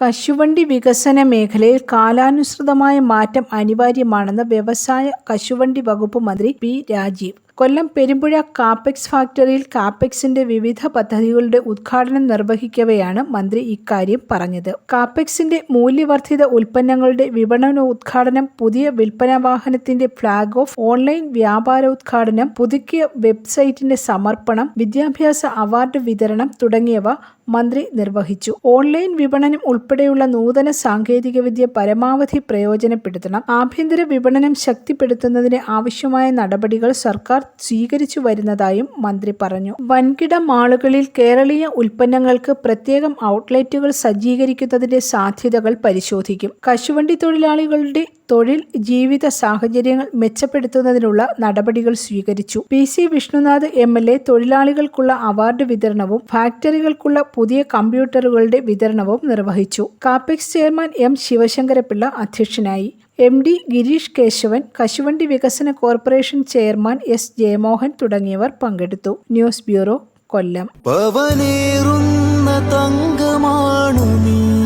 കശുവണ്ടി വികസന മേഖലയിൽ കാലാനുസൃതമായ മാറ്റം അനിവാര്യമാണെന്ന് വ്യവസായ കശുവണ്ടി വകുപ്പ് മന്ത്രി പി രാജീവ്. കൊല്ലം പെരുമ്പുഴ കാപ്പെക്സ് ഫാക്ടറിയിൽ കാപ്പെക്സിന്റെ വിവിധ പദ്ധതികളുടെ ഉദ്ഘാടനം നിർവഹിക്കവെയാണ് മന്ത്രി ഇക്കാര്യം പറഞ്ഞത്. കാപ്പെക്സിന്റെ മൂല്യവർദ്ധിത ഉൽപ്പന്നങ്ങളുടെ വിപണന വിപണനോദ്ഘാടനം പുതിയ വിൽപ്പന വാഹനത്തിന്റെ ഫ്ളാഗ് ഓഫ് ഓൺലൈൻ വ്യാപാരോദ്ഘാടനം പുതുക്കിയ വെബ്സൈറ്റിന്റെ സമർപ്പണം വിദ്യാഭ്യാസ അവാർഡ് വിതരണം തുടങ്ങിയവ മന്ത്രി നിർവഹിച്ചു. ഓൺലൈൻ വിപണനം ഉൾപ്പെടെയുള്ള നൂതന സാങ്കേതികവിദ്യ പരമാവധി പ്രയോജനപ്പെടുത്തണം. ആഭ്യന്തര വിപണനം ശക്തിപ്പെടുത്തുന്നതിന് ആവശ്യമായ നടപടികൾ സർക്കാർ സ്വീകരിച്ചു വരുന്നതായും മന്ത്രി പറഞ്ഞു. വൻകിട മാളുകളിൽ കേരളീയ ഉൽപ്പന്നങ്ങൾക്ക് പ്രത്യേകം ഔട്ട്ലെറ്റുകൾ സജ്ജീകരിക്കുന്നതിന്റെ സാധ്യതകൾ പരിശോധിക്കും. കശുവണ്ടി തൊഴിലാളികളുടെ തൊഴിൽ ജീവിത സാഹചര്യങ്ങൾ മെച്ചപ്പെടുത്തുന്നതിനുള്ള നടപടികൾ സ്വീകരിച്ചു. P. C. Vishnunath M. L. A തൊഴിലാളികൾക്കുള്ള award വിതരണവും ഫാക്ടറികൾക്കുള്ള പുതിയ കമ്പ്യൂട്ടറുകളുടെ വിതരണവും നിർവഹിച്ചു. Kapex chairman M. ശിവശങ്കരപിള്ള അധ്യക്ഷനായി. എം. ഡി. ഗിരീഷ് കേശവൻ കശുവണ്ടി വികസന കോർപ്പറേഷൻ ചെയർമാൻ എസ്. ജയമോഹൻ തുടങ്ങിയവർ പങ്കെടുത്തു. News bureau Kollam. തങ്കമാണു നീ.